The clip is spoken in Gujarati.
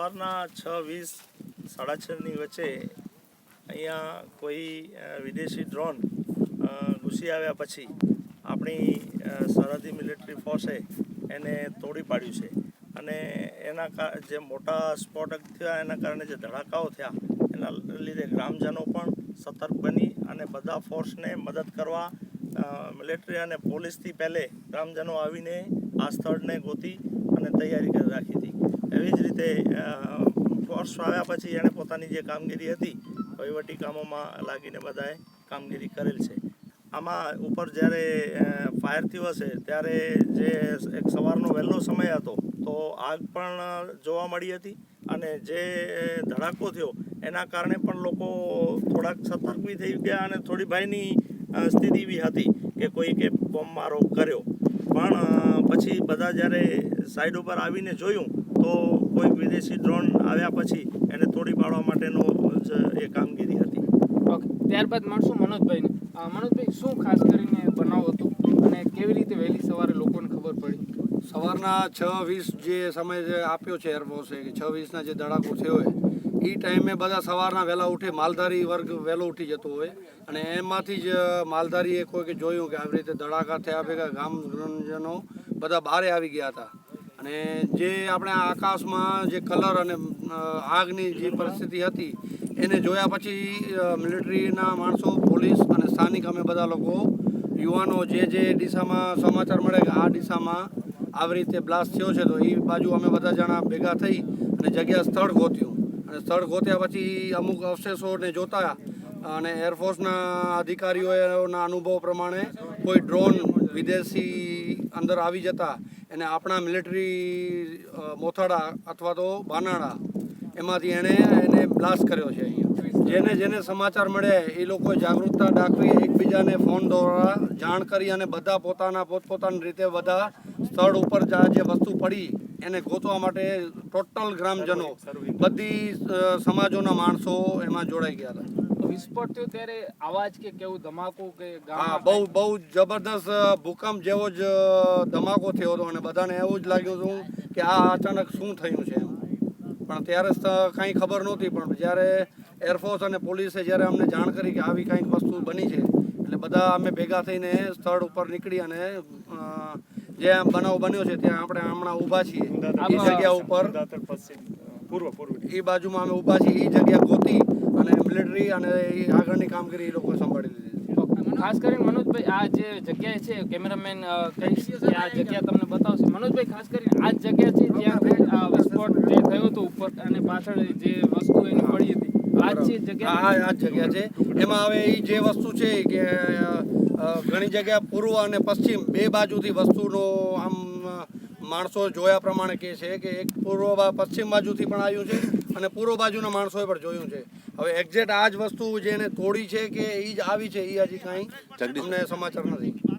સવારના છ, વીસ, સાડા છની વચ્ચે અહીંયા કોઈ વિદેશી ડ્રોન ઘૂસી આવ્યા પછી આપણી સરહદી મિલિટરી ફોર્સે એને તોડી પાડ્યું છે. અને એના જે મોટા સ્ફોટક થયા એના કારણે જે ધડાકાઓ થયા, એના લીધે ગ્રામજનો પણ સતર્ક બની અને બધા ફોર્સને મદદ કરવા મિલિટરી અને પોલીસથી પહેલે ગ્રામજનો આવીને આ સ્થળને ગોતી અને તૈયારી કરી રાખી હતી. રીતે ફોર્સ આવ્યા પછી એણે પોતાની જે કામગીરી હતી, વહીવટી કામોમાં લાગીને બધાએ કામગીરી કરેલ છે. આમાં ઉપર જ્યારે ફાયર થયું હશે, ત્યારે જે એક સવારનો વહેલો સમય હતો, તો આગ પણ જોવા મળી હતી અને જે ધડાકો થયો, એના કારણે પણ લોકો થોડાક સતર્ક બી થઈ ગયા અને થોડી ભયની સ્થિતિ બી હતી કે કોઈ કે બોમ્બ મારો કર્યો. પણ પછી બધા જ્યારે સાઈડ ઉપર આવીને જોયું, તો કોઈ વિદેશી ડ્રોન આવ્યા પછી એને તોડી પાડવા માટેનો જ એ કામગીરી હતી. ઓકે ત્યારબાદ મળશું મનોજભાઈને. મનોજભાઈ શું ખાસ કરીને બનાવ હતો? અને કેવી રીતે વહેલી સવારે લોકોને ખબર પડી? સવારના છ વીસ જે સમય જે આપ્યો છે એરફોર્સે કે છ વીસના જે ધડાકો થયો હોય એ ટાઈમે બધા સવારના વહેલા ઉઠે માલધારી વર્ગ વહેલો ઉઠી જતો હોય. અને એમાંથી જ માલધારીએ કોઈ કે જોયું કે આવી રીતે ધડાકા થયા ભેગા ગામજનો બધા બહારે આવી ગયા હતા. અને જે આપણે આકાશમાં જે કલર અને આગની જે પરિસ્થિતિ હતી, એને જોયા પછી મિલિટરીના માણસો, પોલીસ અને સ્થાનિક અમે બધા લોકો, યુવાનો જે જે દિશામાં સમાચાર મળે કે આ દિશામાં આવી રીતે બ્લાસ્ટ થયો છે, તો એ બાજુ અમે બધા જણા ભેગા થઈ અને જગ્યા સ્થળ ગોત્યું. અને સ્થળ ગોત્યા પછી અમુક અવશેષોને જોતા અને એરફોર્સના અધિકારીઓના અનુભવ પ્રમાણે કોઈ ડ્રોન વિદેશી અંદર આવી જતા એને આપણા મિલિટરી મોથાડા અથવા તો બાનાડા એમાંથી એણે એને બ્લાસ્ટ કર્યો છે અહીંયા. જેને જેને સમાચાર મળે એ લોકોએ જાગૃતતા દાખવી એકબીજાને ફોન દ્વારા જાણ કરી અને બધા પોતાના પોતપોતાની રીતે બધા સ્થળ ઉપર જ જે વસ્તુ પડી એને ગોતવા માટે ટોટલ ગ્રામજનો બધી સમાજોના માણસો એમાં જોડાઈ ગયા હતા. વિસ્ફોટ થયો ત્યારે અવાજ કે કેવું ધમાકો કે હા ગામમાં બહુ બહુ જબરદસ્ત ભૂકંપ જેવો જ ધમાકો થયો હતો અને બધાને એવું જ લાગ્યું હતું કે આ અચાનક શું થયું છે એમ. પણ ત્યારે કાંઈ ખબર નહોતી પણ જ્યારે એરફોર્સ અને પોલીસે જ્યારે અમને જાણ કરી કે આવી કંઈક વસ્તુ બની છે એટલે બધા અમે ભેગા થઈને સ્થળ ઉપર નીકળી અને જે બનાવ બન્યો છે ત્યાં આપણે હમણાં ઊભા છીએ. એ જગ્યા ઉપર પૂર્વ પૂર્વ. એ બાજુમાં અમે ઊભા છીએ એ જગ્યા ગોતી અને મિલિટરી અને આગળની કામગીરી એ લોકો સંભાળી લીધી. ખાસ કરીને મનોજભાઈ આ જે જગ્યા છે કેમેરામેન કહીશ કે આ જગ્યા તમને બતાવશે. મનોજભાઈ ખાસ કરીને આ જગ્યા છે જ્યાં આ વિસ્ફોટ જે થયો હતો ઉપર અને પાછળ જે વસ્તુ એની પડી હતી. આ જ જગ્યા આ આ જગ્યા છે. એમાં હવે એ જે વસ્તુ છે કે ઘણી જગ્યા પૂર્વ અને પશ્ચિમ બે બાજુથી વસ્તુનો આમ માણસો જોયા પ્રમાણે કહે છે કે એક પૂર્વ પશ્ચિમ બાજુથી પણ આવ્યું છે અને પૂર્વ બાજુના માણસોએ પણ જોયું છે. હવે એક્ઝેક્ટ આ જ વસ્તુ જેને તોડી છે કે એ જ આવી છે એ હજી કાંઈ અમને સમાચાર નથી.